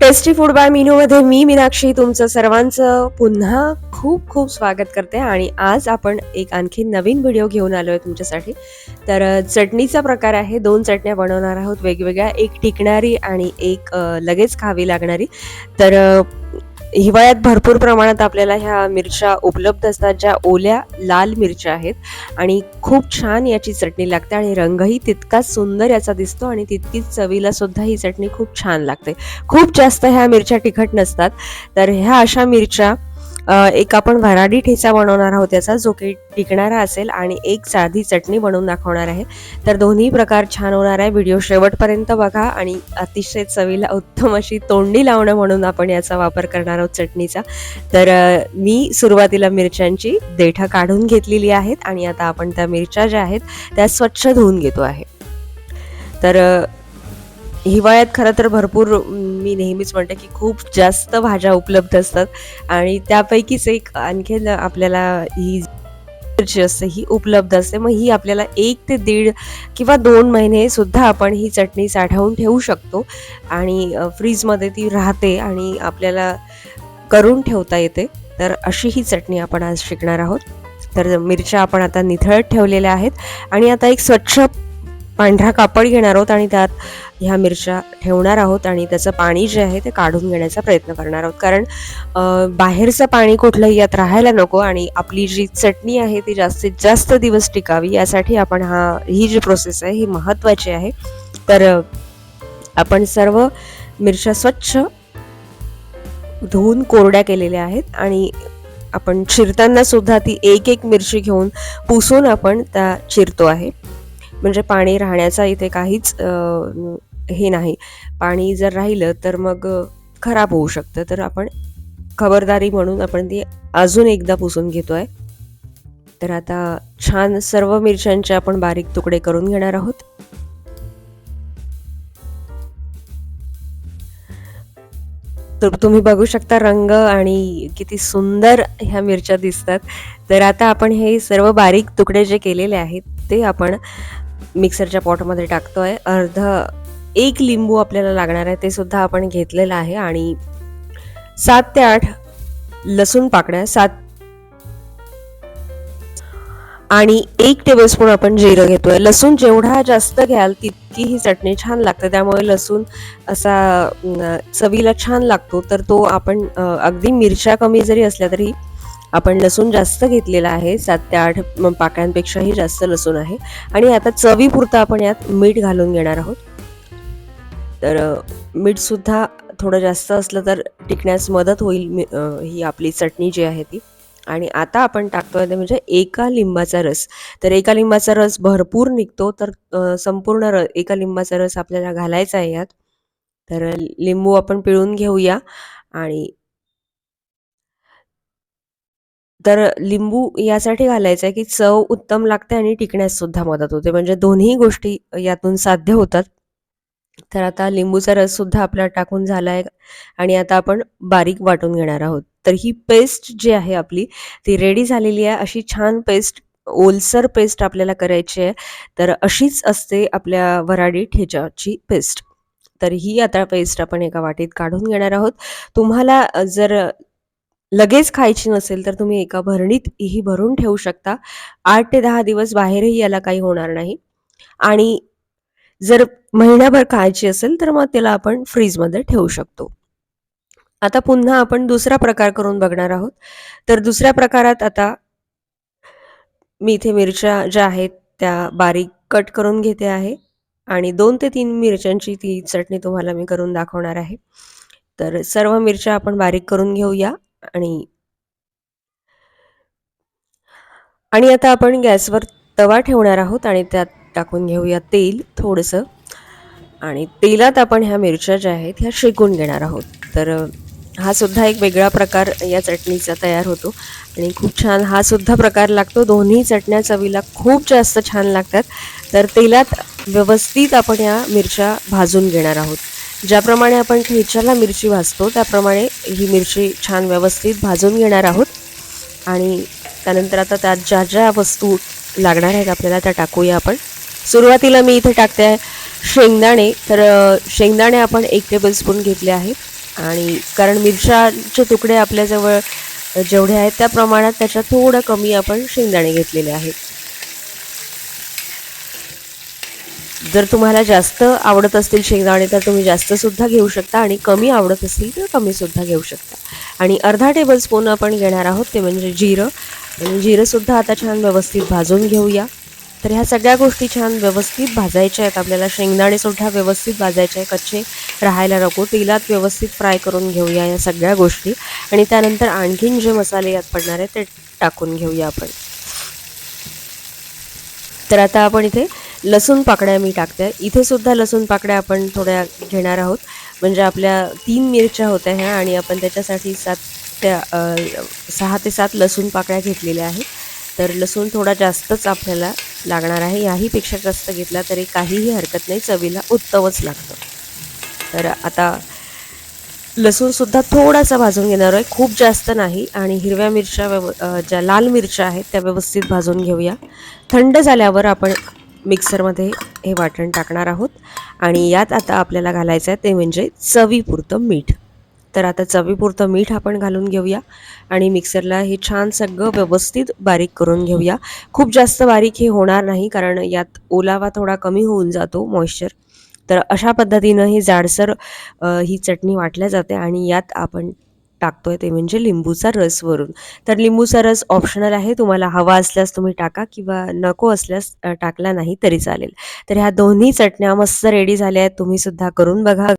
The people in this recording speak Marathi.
टेस्टी फूड बाय मीनूमध्ये मी मीनाक्षी तुमचं सर्वांचं पुन्हा खूप खूप स्वागत करते आणि आज आपण एक आणखी नवीन व्हिडिओ घेऊन आलो आहे तुमच्यासाठी. तर चटणीचा प्रकार आहे. दोन चटण्या बनवणार आहोत. वेगवेगळ्या एक टिकणारी आणि एक लगेच खावी लागणारी. तर हिवाळ्यात भरपूर प्रमाणात आपल्याला ह्या मिरच्या उपलब्ध असतात ज्या ओल्या लाल मिरच्या आहेत. आणि खूप छान याची चटणी लागते आणि रंगही तितकाच सुंदर याचा दिसतो आणि तितकीच चवीला सुद्धा ही चटणी खूप छान लागते. खूप जास्त ह्या मिरच्या तिखट नसतात. तर ह्या अशा मिरच्या एक आपण वराडी ठेचा बनवणार आहोत त्याचा जो की टिकणारा असेल आणि एक साधी चटणी बनवून दाखवणार आहे. तर दोन्ही प्रकार छान होणार आहे. व्हिडिओ शेवटपर्यंत बघा आणि अतिशय चवीला उत्तम अशी तोंडी लावणं म्हणून आपण याचा वापर करणार आहोत चटणीचा. तर मी सुरुवातीला मिरच्यांची देठं काढून घेतलेली आहेत आणि आता आपण त्या मिरच्या ज्या आहेत त्या स्वच्छ धुवून घेतो आहे. तर हिवाळ्यात खरं तर भरपूर मी नेहमीच म्हणते की खूप जास्त भाज्या उपलब्ध असतात. आणि त्यापैकीच एक आणखीन आपल्याला ही मिरची असते ही उपलब्ध असते. मग ही आपल्याला एक ते दीड किंवा दोन महिने सुद्धा आपण ही चटणी साठवून ठेवू शकतो. आणि फ्रीजमध्ये ती राहते आणि आपल्याला करून ठेवता येते. तर अशी ही चटणी आपण आज शिकणार आहोत. तर मिरच्या आपण आता निथळत ठेवलेल्या आहेत. आणि आता एक स्वच्छ पांढरा कापड घेणार आहोत आणि त्यात ह्या मिरच्या ठेवणार आहोत आणि त्याचं पाणी जे आहे ते काढून घेण्याचा प्रयत्न करणार आहोत. कारण बाहेरचं पाणी कुठलंही यात राहायला नको आणि आपली जी चटणी आहे ती जास्तीत जास्त दिवस टिकावी यासाठी आपण हा ही जी प्रोसेस आहे ही महत्त्वाची आहे. तर आपण सर्व मिरच्या स्वच्छ धुवून कोरड्या केलेल्या आहेत आणि आपण चिरताना सुद्धा ती एक एक मिरची घेऊन पुसून आपण त्या चिरतो आहे. म्हणजे पाणी राहण्याचा इथे काहीच हे नाही. पाणी जर राहिलं तर मग खराब होऊ शकतं. तर आपण खबरदारी म्हणून आपण ती अजून एकदा पुसून घेतो आहे तर आता छान सर्व मिरच्यांचे आपण बारीक तुकडे करून घेणार आहोत. तर तुम्ही बघू शकता रंग आणि किती सुंदर ह्या मिरच्या दिसतात. तर आता आपण हे सर्व बारीक तुकडे जे केलेले आहेत ते आपण मिक्सरच्या पॉटमध्ये टाकतो आहे अर्ध एक लिंबू आपल्याला लागणार आहे ते सुद्धा आपण घेतलेलं आहे आणि सात ते आठ लसूण पाकड्या सात आणि एक टेबलस्पून आपण जिरं घेतोय. लसूण जेवढा जास्त घ्याल तितकी ही चटणी छान लागते. त्यामुळे लसूण असा चवीला छान लागतो. तर तो आपण अगदी मिरच्या कमी जरी असल्या तरी आपण लसूण जास्त घेतलेला आहे सात ते आठ पाकळ्यांपेक्षाही जास्त लसूण आहे. आणि आता चवीपुरतं आपण यात मीठ घालून घेणार आहोत. तर मीठसुद्धा थोडं जास्त असलं तर टिकण्यास मदत होईल मी- ही आपली चटणी जी आहे ती. आणि आता आपण टाकतोय ते म्हणजे एका लिंबाचा रस. तर एका लिंबाचा रस भरपूर निघतो तर संपूर्ण र एका लिंबाचा रस आपल्याला घालायचा आहे यात. तर लिंबू आपण पिळून घेऊया. आणि तर लिंबू यासाठी घालायचा आहे की चव उत्तम लागते आणि टिकण्यास सुद्धा मदत होते. म्हणजे दोन्ही गोष्टी यातून साध्य होतात. तर आता लिंबूचा रस सुद्धा आपला टाकून झाला आहे आणि आता आपण बारीक वाटून घेणार आहोत. तर ही पेस्ट जी आहे आपली ती रेडी झालेली आहे. अशी छान पेस्ट ओलसर पेस्ट आपल्याला करायची आहे. तर अशीच असते आपल्या वराडी ठेच्याची पेस्ट. तर ही आता पेस्ट आपण एका वाटीत काढून घेणार आहोत. तुम्हाला जर लगेच खायची नसेल तर तुम्ही एका भरणीत ही भरून ठेवू शकता. आठ ते दहा दिवस बाहेरही याला काही होणार नाही. आणि जर महिनाभर खायची असेल तर मग त्याला आपण फ्रीजमध्ये ठेवू शकतो. आता पुन्हा आपण दुसरा प्रकार करून बघणार आहोत. तर दुसऱ्या प्रकारात आता मी इथे मिरच्या ज्या आहेत त्या बारीक कट करून घेते आहे. आणि दोन ते तीन मिरच्यांची ती चटणी तुम्हाला मी करून दाखवणार आहे. तर सर्व मिरच्या आपण बारीक करून घेऊया. आणि आणि आता आपण गॅसवर तवा ठेवणार आहोत आणि त्यात टाकून घेऊया तेल थोडंसं. आणि तेलात आपण ह्या मिरच्या ज्या आहेत ह्या शेकून घेणार आहोत. तर हा सुद्धा एक वेगळा प्रकार या चटणीचा तयार होतो. आणि खूप छान हा सुद्धा प्रकार लागतो. दोन्ही चटण्या चवीला खूप जास्त छान लागतात. तर तेलात व्यवस्थित आपण या मिरच्या भाजून घेणार आहोत. ज्याप्रमाणे आपण ठेच्याला मिरची भाजतो त्याप्रमाणे ही मिरची छान व्यवस्थित भाजून घेणार आहोत. आणि त्यानंतर आता त्यात ज्या ज्या वस्तू लागणार आहेत आपल्याला त्या टाकूया आपण. सुरुवातीला मी इथे टाकते आहे शेंगदाणे. तर शेंगदाणे आपण एक टेबलस्पून घेतले आहे. आणि कारण मिरच्याचे तुकडे आपल्याजवळ जेवढे आहेत त्या प्रमाणात त्याच्यात थोडं कमी आपण शेंगदाणे घेतलेले आहेत. जर तुम्हाला जास्त आवडत असतील शेंगदाणे तर तुम्ही जास्तसुद्धा घेऊ शकता आणि कमी आवडत असतील तर कमीसुद्धा घेऊ शकता. आणि अर्धा टेबल स्पून आपण घेणार आहोत ते म्हणजे जिरं. आणि जिरंसुद्धा आता छान व्यवस्थित भाजून घेऊया. तर ह्या सगळ्या गोष्टी छान व्यवस्थित भाजायच्या आहेत. आपल्याला शेंगदाणेसुद्धा व्यवस्थित भाजायचे आहे कच्चे राहायला नको. तेलात व्यवस्थित फ्राय करून घेऊया या सगळ्या गोष्टी. आणि त्यानंतर आणखीन जे मसाले यात पडणार आहेत ते टाकून घेऊया आपण. तर आता आपण इथे लसूण पाकड्या मी टाकते. इथे सुद्धा लसूण पाकड्या आपण थोड्या घेणार आहोत. म्हणजे आपल्या तीन मिरच्या होत्या ह्या आणि आपण त्याच्यासाठी सात त्या सहा ते सात लसूण पाकळ्या घेतलेल्या आहेत. तर लसूण थोडा जास्तच आपल्याला लागणार आहे. याहीपेक्षा जास्त घेतला तरी काहीही हरकत नाही. चवीला उत्तमच लागतं. तर आता लसूणसुद्धा थोडासा भाजून घेणार आहे. खूप जास्त नाही आणि हिरव्या मिरच्या व्यव ज्या लाल मिरच्या आहेत त्या व्यवस्थित भाजून घेऊया. थंड झाल्यावर आपण मिक्सरमध्ये हे वाटण टाकणार आहोत. आणि यात आता आपल्याला घालायचं आहे ते म्हणजे चवीपुरतं मीठ. तर आता चवीपुरतं मीठ आपण घालून घेऊया. आणि मिक्सरला हे छान सगळं व्यवस्थित बारीक करून घेऊया. खूप जास्त बारीक हे होणार नाही कारण यात ओलावा थोडा कमी होऊन जातो मॉइश्चर तर अशा पद्धतीनं ही जाडसर ही चटणी वाटल्या जाते आणि यात आपण टाकतोय ते म्हणजे लिंबूचा रस वरून. तर लिंबूचा रस ऑप्शनल आहे. तुम्हाला हवा असल्यास तुम्ही टाका किंवा नको असल्यास टाकला नाही तरी चालेल. तर ह्या दोन्ही चटण्या मस्त रेडी झाल्या आहेत. तुम्ही सुद्धा करून बघा.